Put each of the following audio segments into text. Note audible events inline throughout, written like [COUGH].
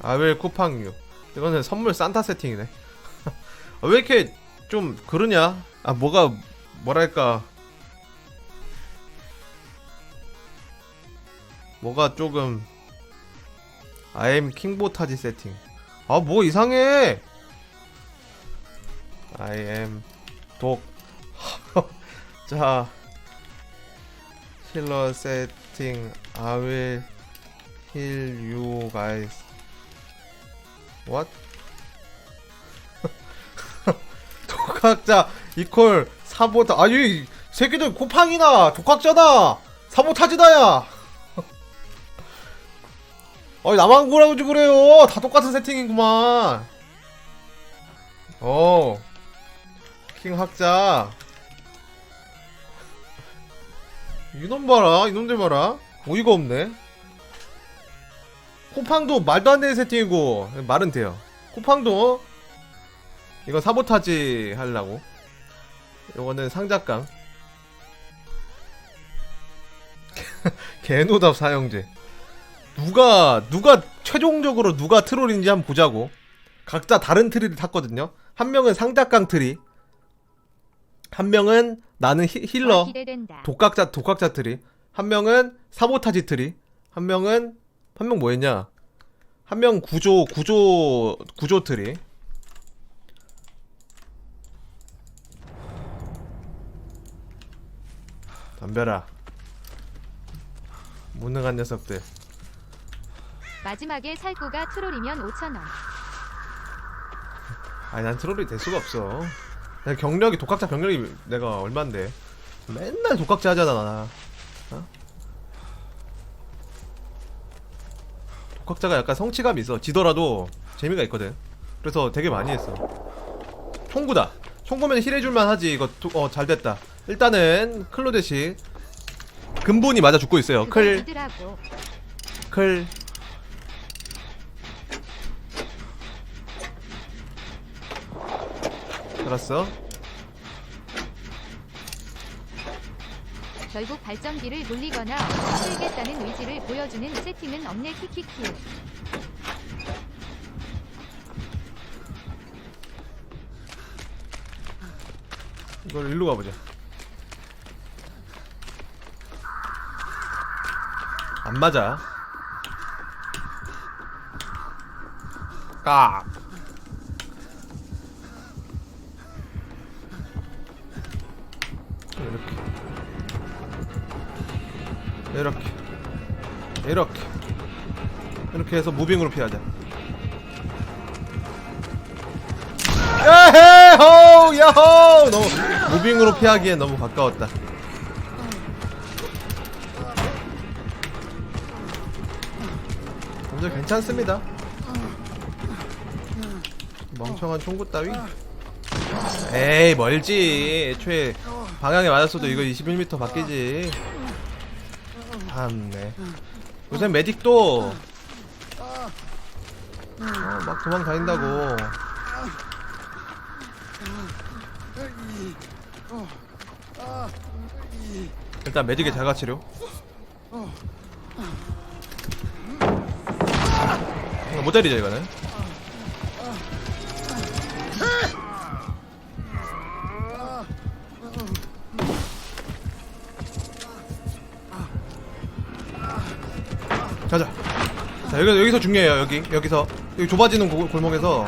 아웰 쿠팡유 이거는 선물 산타 세팅이네. [LAUGHS] 아, 왜 이렇게 좀 그러냐? 아 뭐가 뭐랄까? 뭐가 조금 아엠 킹보타지 세팅. 아 뭐 이상해! 아이엠 독자 [LAUGHS] 힐러 세팅 아윌 힐유 가이스 What? [LAUGHS] 독학자 이퀄 사보타 아이 새끼들 쿠팡이나 독학자다! 사보타지다야! [LAUGHS] 아니 나만 그러지 그래요. 다 똑같은 세팅이구만. 어. 킹 학자 이놈 봐라 이놈들 봐라. 어이가 없네. 쿠팡도 말도 안 되는 세팅이고 말은 돼요. 쿠팡도 이거 사보타지 하려고. 요거는 상작강 [LAUGHS] 개노답 사형제. 누가 누가 최종적으로 누가 트롤인지 한번 보자고. 각자 다른 트리를 탔거든요. 한 명은 상작강 트리 한 명은 나는 히- 힐러. 독각자 독각자 트리. 한 명은 사보타지 트리. 한 명은 한 명 뭐였냐? 한 명 구조 구조 구조 트리. 덤벼라. 무능한 녀석들. 마지막에 살구가 트롤이면 5천 원. 아니 난 트롤이 될 수가 없어 내 경력이 독각자 경력이 내가 얼만데? 맨날 독각자 하잖아 나. 어? 독각자가 약간 성취감이 있어. 지더라도 재미가 있거든. 그래서 되게 많이 했어. 총구다. 총구면 힐해줄만 하지. 이거 어 잘됐다. 일단은 클로데시. 근본이 맞아 죽고 있어요. 클. 클 알았어 결국 발전기를 돌리거나 없애겠다는 의지를 보여주는 세팅은 없네 키키키. 이걸 일로 가보자. 안 맞아. 까. 이렇게. 이렇게. 이렇게. 해서 무빙으로 피하자. 호 야호 너무 무빙으로 피하기엔 너무 가까웠다 완전 괜찮습니다 멍청한 총구 따위 에이 멀지 애초에 방향에 맞았어도 이거 21m 바뀌지 참네 요새 메딕도 어, 막 도망 다닌다고 일단 메딕의 자가 치료. 이거 못 때리죠 이거는. 자 여기 여기서 중요해요 여기. 여기서. 여기 좁아지는 골- 골목에서.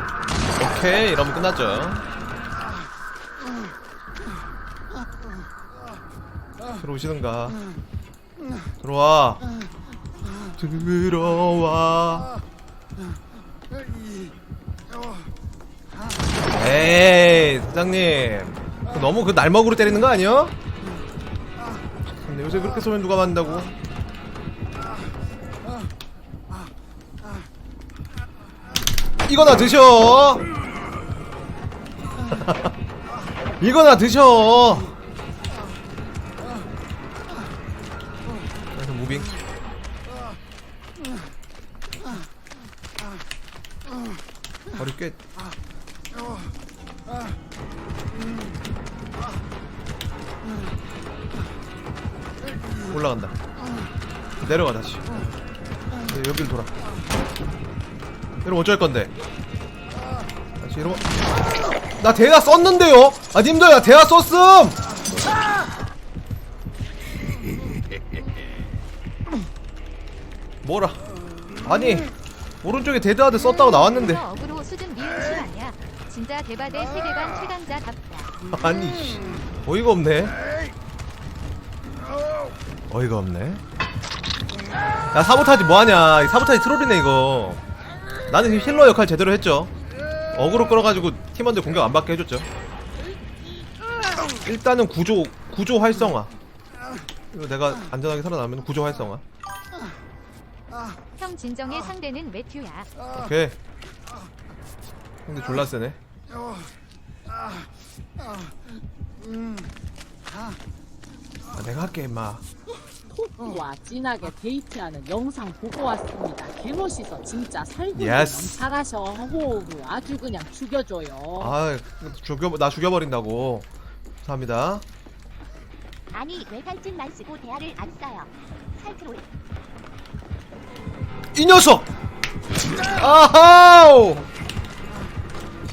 오케이 이러면 끝났죠. 들어오시는가. 들어와. 들어와. 에이 사장님. 너무 그 날먹으로 때리는 거 아니야? 근데 요새 그렇게 쏘면 누가 맞는다고 이거나 드셔. 이거나 드셔. 그래서 무빙. 머리 꽤 올라간다. 내려가 다시. 네, 여길 돌아 이러면 어쩔 건데? 다시 이러면 나 대야 썼는데요? 아 님들 나 대야 썼음! 뭐라? 아니 오른쪽에 데드하드 썼다고 나왔는데. 그래서 어그로 수준 미운 실화냐. 진짜 대바대 세계관 최강자답다. 아니 씨, 어이가 없네. 어이가 없네. 야 사보타지 뭐하냐? 이 사보타지 트롤이네 이거 나는 지금 힐러 역할 제대로 했죠. 어그로 끌어가지고 팀원들 공격 안 받게 해줬죠. 일단은 구조 구조 활성화. 이거 내가 안전하게 살아남으면 구조 활성화. 형 진정의 상대는 매튜야. 오케이. 근데 졸라 세네. 아, 내가 할게 임마 토끼와 진하게 데이트하는 영상 보고 왔습니다. 개멋있어 진짜 살고 예스. 잘하셔. 호우 아주 그냥 죽여줘요. 아 죽여 나 죽여버린다고 감사합니다 아니 왜 갈증만 쓰고 대화를 안 써요? 살트롤 이 녀석 아하우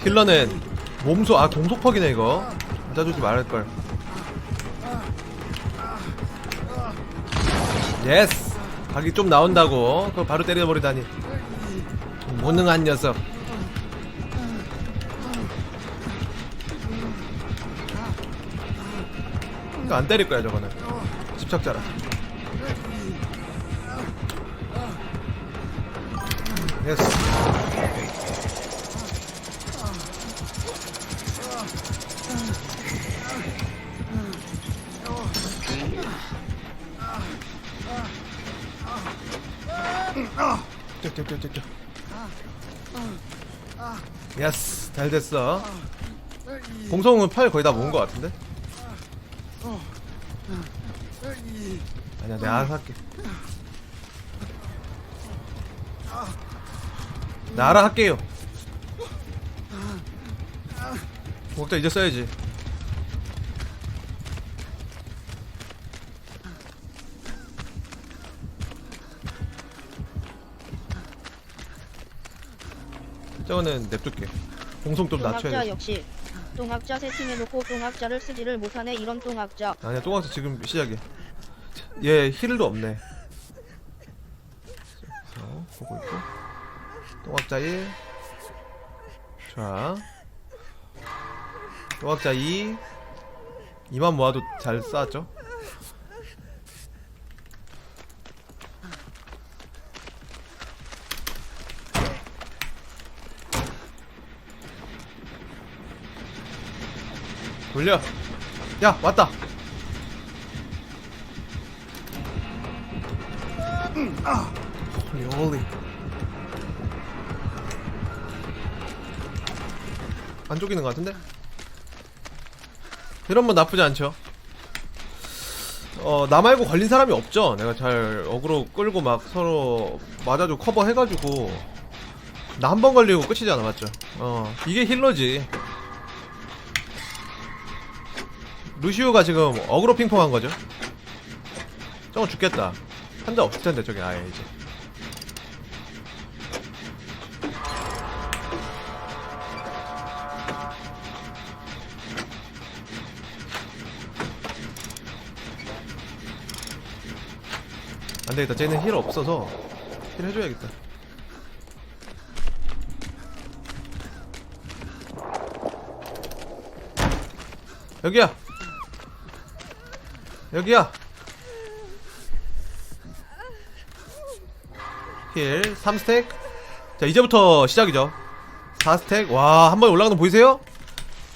힐러는 몸소 아 동속퍽이네 이거 맞아주지 말할걸 예스 각이 좀 나온다고. 그거 바로 때려버리다니. 무능한 녀석. 안 때릴 거야 저거는. 집착자라. 예스 뛰뛰뛰뛰 예스 잘 됐어. 공성은 팔 거의 다 모은 것 같은데? 아니야 내가 알아서 할게. 나 알아 할게요. 먹자 이제 써야지 저거는 냅둘게. 공성 좀 똥학자 낮춰야 돼. 역시 똥학자 세팅해놓고 똥학자를 쓰지를 못하네 이런 똥학자. 아니야 똥왕스 지금 시작이야 얘 힐도 없네. 자, 보고 있고. 똥학자 1 자, 똥학자 2 2만 모아도 잘 쌓았죠? 돌려. 야 왔다. 홀리 안 쪼기는 것 같은데? 이런 건 나쁘지 않죠. 어, 나 말고 걸린 사람이 없죠? 내가 잘 어그로 끌고 막 서로 맞아주고 커버 해가지고. 나 한 번 걸리고 끝이잖아 맞죠? 어 이게 힐러지 루시우가 지금 어그로 핑퐁 한 거죠? 저거 죽겠다. 한 대 없을 텐데 저기 아예 이제. 안 되겠다. 쟤는 힐 없어서 힐 해줘야겠다. 여기야 여기야. 힐 3스택. 자 이제부터 시작이죠. 4스택. 와 한 번에 올라가는 거 보이세요?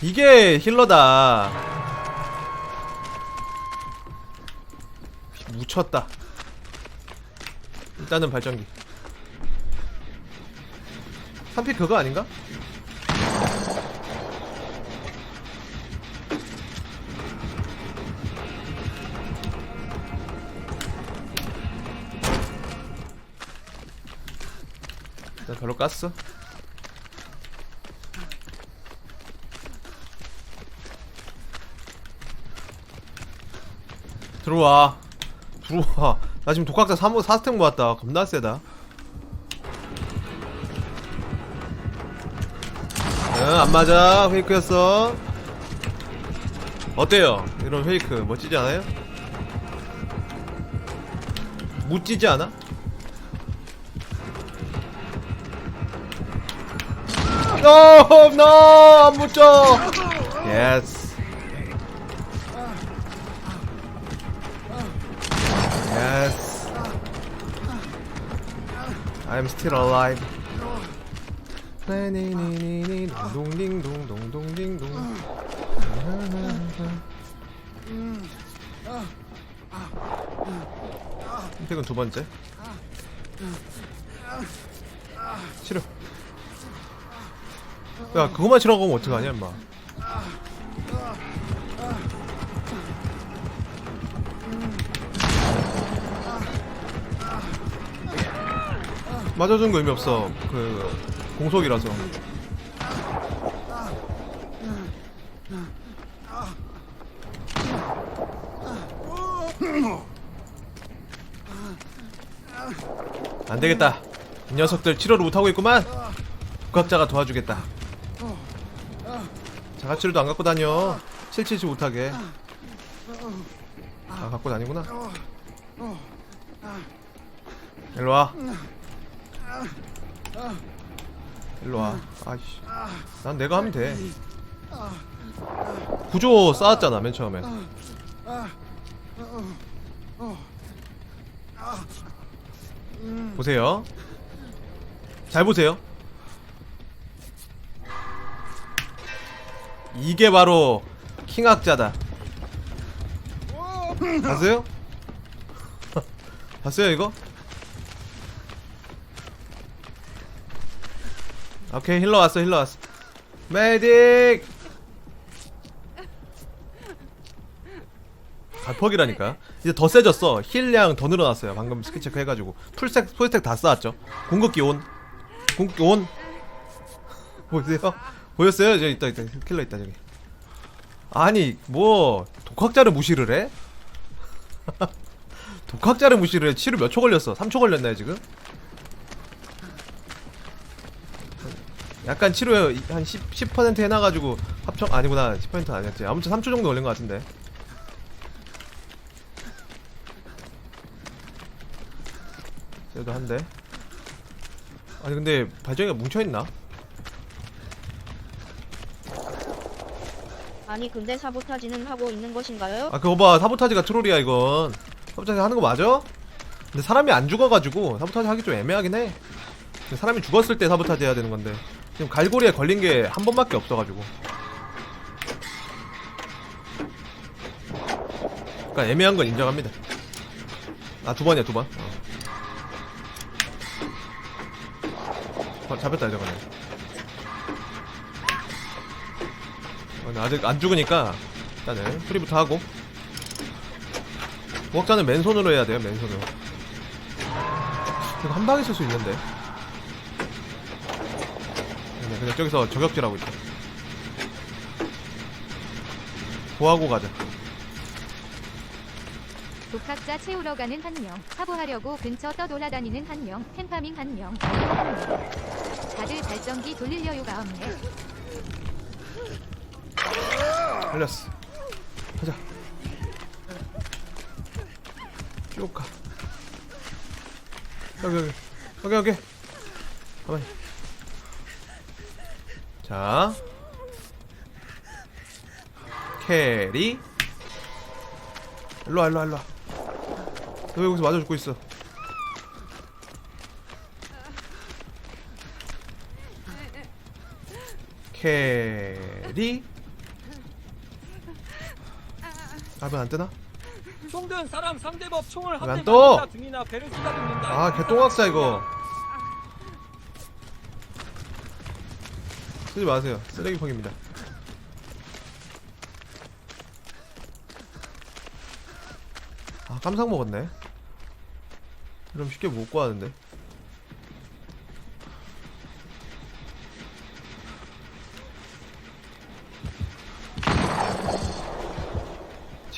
이게 힐러다. 묻혔다. 일단은 발전기. 3픽 그거 아닌가? 별로 깠어 들어와. 들어와. 나 지금 독학자 3, 4스택 모았다. 겁나 세다. 응 안맞아. 페이크였어. 어때요? 이런 페이크? 멋지지 않아요? 묻지지 않아? No, no, 안 묻죠. Yes. Yes. I'm still alive. 네네네네네 동동딩동 동동딩동. 임팩은 두 번째. 치료. 야 그거만 치라고 하면 어떡하냐 임마. 맞아준 거 의미 없어. 그 공속이라서. 안 되겠다. 이 녀석들 치료를 못하고 있구만. 국학자가 도와주겠다 자가치료도 안 갖고 다녀. 칠치지 못하게. 아 갖고 다니구나. 일로와. 일로와. 아이씨. 난 내가 하면 돼. 구조 쌓았잖아 맨 처음에. 보세요. 잘 보세요 이게 바로 킹학자다. 봤어요? [LAUGHS] 봤어요 이거? 오케이 힐러 왔어 힐러 왔어. 메딕. 발퍽이라니까 이제 더 세졌어 힐량 더 늘어났어요 방금 스킬 체크 해가지고 풀색 풀스택 다 쌓았죠 궁극기 온 궁극기 온 보세요 보였어요? 저기 있다 있다 킬러 있다 저기 아니 뭐 독학자를 무시를 해? [LAUGHS] 독학자를 무시를 해 치료 몇 초 걸렸어? 3초 걸렸나요 지금? 약간 치료 한 10, 10% 해놔가지고 합청 아니구나 10% 아니었지 아무튼 3초 정도 걸린 것 같은데 그래도 한대 아니 근데 발전기가 뭉쳐있나? 아니 근데 사보타지는 하고 있는 것인가요? 아 그거 봐. 사보타지가 트롤이야 이건. 사보타지 하는 거 맞아? 근데 사람이 안 죽어가지고 사보타지 하기 좀 애매하긴 해. 사람이 죽었을 때 사보타지 해야 되는 건데. 지금 갈고리에 걸린 게 한 번밖에 없어가지고. 그러니까 애매한 건 인정합니다. 아 두 번이야 두번? 어. 잡혔다 저거는 아직 안 죽으니까 일단은 프리부터 하고. 부엌자는 맨손으로 해야 돼요 맨손으로. 이거 한 방에 쓸 수 있는데. 네, 그냥 저기서 저격질하고 있다 구하고 가자. 독학자 채우러 가는 한 명, 사보하려고 근처 떠돌아다니는 한 명, 템파밍 한 명, 다들 발전기 돌릴 여유가 없네. 걸렸어. 가자. 쭉가. 여기 여기. 여기 여기. 가만히. 자. 캐리. 일로와 일로와 일로와. 너 여기서 맞아 죽고 있어. 캐리 답은 안 뜨나? 총든 사람 상대법 총을 왜안 한대 떠? 맞는다 등이나 배를 쓰다듬는다. 아 개똥학자 이거 쓰지 마세요 쓰레기 펑입니다 아 깜상 먹었네 그럼 쉽게 못 구하는데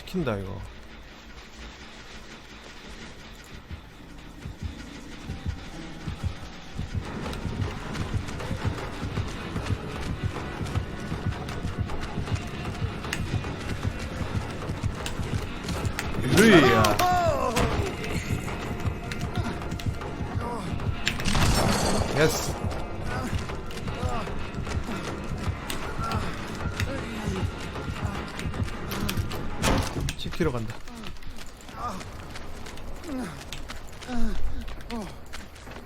지킨다 이거 로 간다.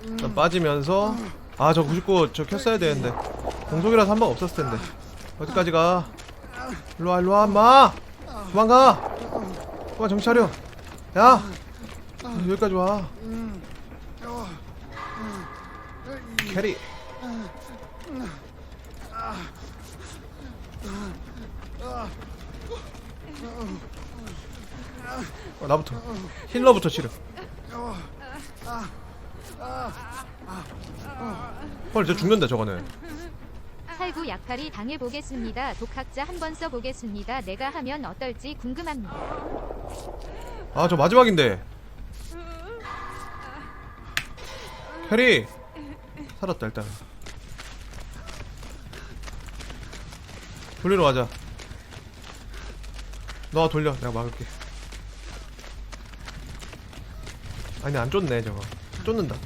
일단 빠지면서 아 저 99저 켰어야 되는데. 공속이라서 한방 없었을 텐데. 어디까지 가? 일로와 일로와 인마! 도망가! 그만 정신 차려. 야! 여기까지 와. 캐리 어, 나부터 힐러부터 치료 헐, 저 죽는다 저거는. 살구 약팔이 당해보겠습니다. 독학자 한 번 써보겠습니다. 내가 하면 어떨지 궁금합니다. 아, 저 마지막인데. 캐리 살았다 일단. 돌리러 가자. 너가 돌려, 내가 막을게. 아니 안 쫓네 저거. 쫓는다.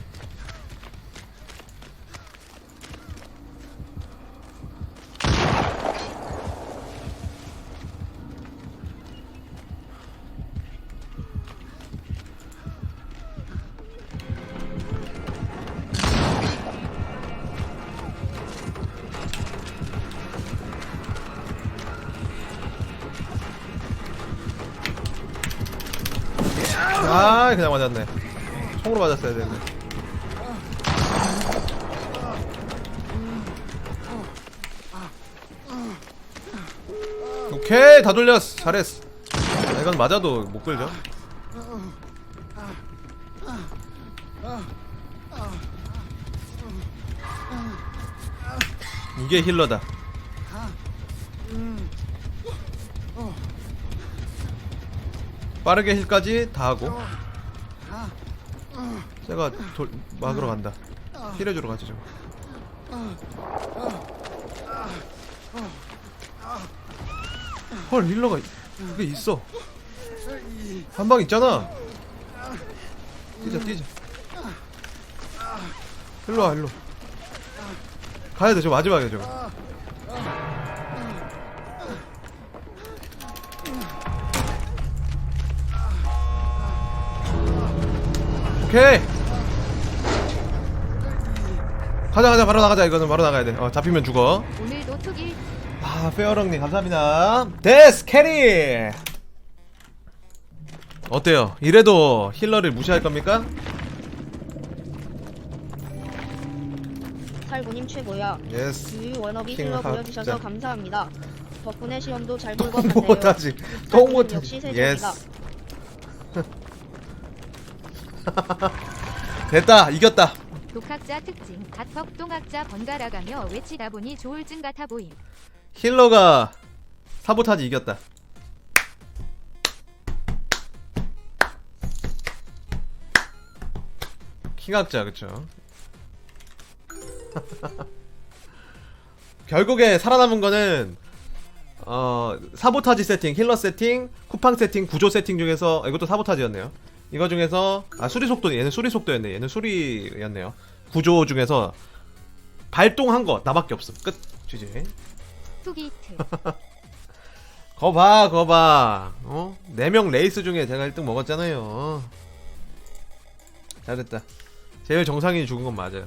아, 그냥 맞았네. 총으로 맞았어야 되는데. 오케이, 다 돌렸어. 잘했어. 아, 이건 맞아도 못 끌죠. 이게 힐러다. 빠르게 힐까지 다 하고 제가 돌, 막으러 간다. 힐해주러 가지 좀헐 힐러가 그게 있어. 한 방 있잖아. 뛰자 뛰자. 일로와 일로 가야 돼 저 마지막이야 저거 오케이. 가자 가자. 바로 나가자. 이거는 바로 나가야 돼 어 잡히면 죽어. 오늘도 투길 아 페어럭님 감사합니다. 데스 캐리! 어때요? 이래도 힐러를 무시할 겁니까? 살구님 최고야. 예스 유유 워너비 킹 힐러. 보여주셔서 감사합니다. 덕분에 시험도 잘볼것똥 같네요. 못하지. 똥 못하지. 역시 세종이다. 예스 [LAUGHS] 됐다 이겼다. 독학자 특징 가턱 똥학자 번갈아가며 외치다 보니 조울증 같아 보임. 힐러가 사보타지 이겼다. 킹학자 그쵸? [LAUGHS] 결국에 살아남은 거는 어 사보타지 세팅 힐러 세팅 쿠팡 세팅 구조 세팅 중에서 아, 이것도 사보타지였네요 이거 중에서 아 수리 속도 얘는 수리 속도였네. 얘는 수리였네요. 구조 중에서 발동한 거 나밖에 없음. 끝. GG. 투기트 [LAUGHS] 거봐 거봐. 어? 4명 레이스 중에 제가 1등 먹었잖아요. 잘됐다. 제일 정상인이 죽은 건 맞아요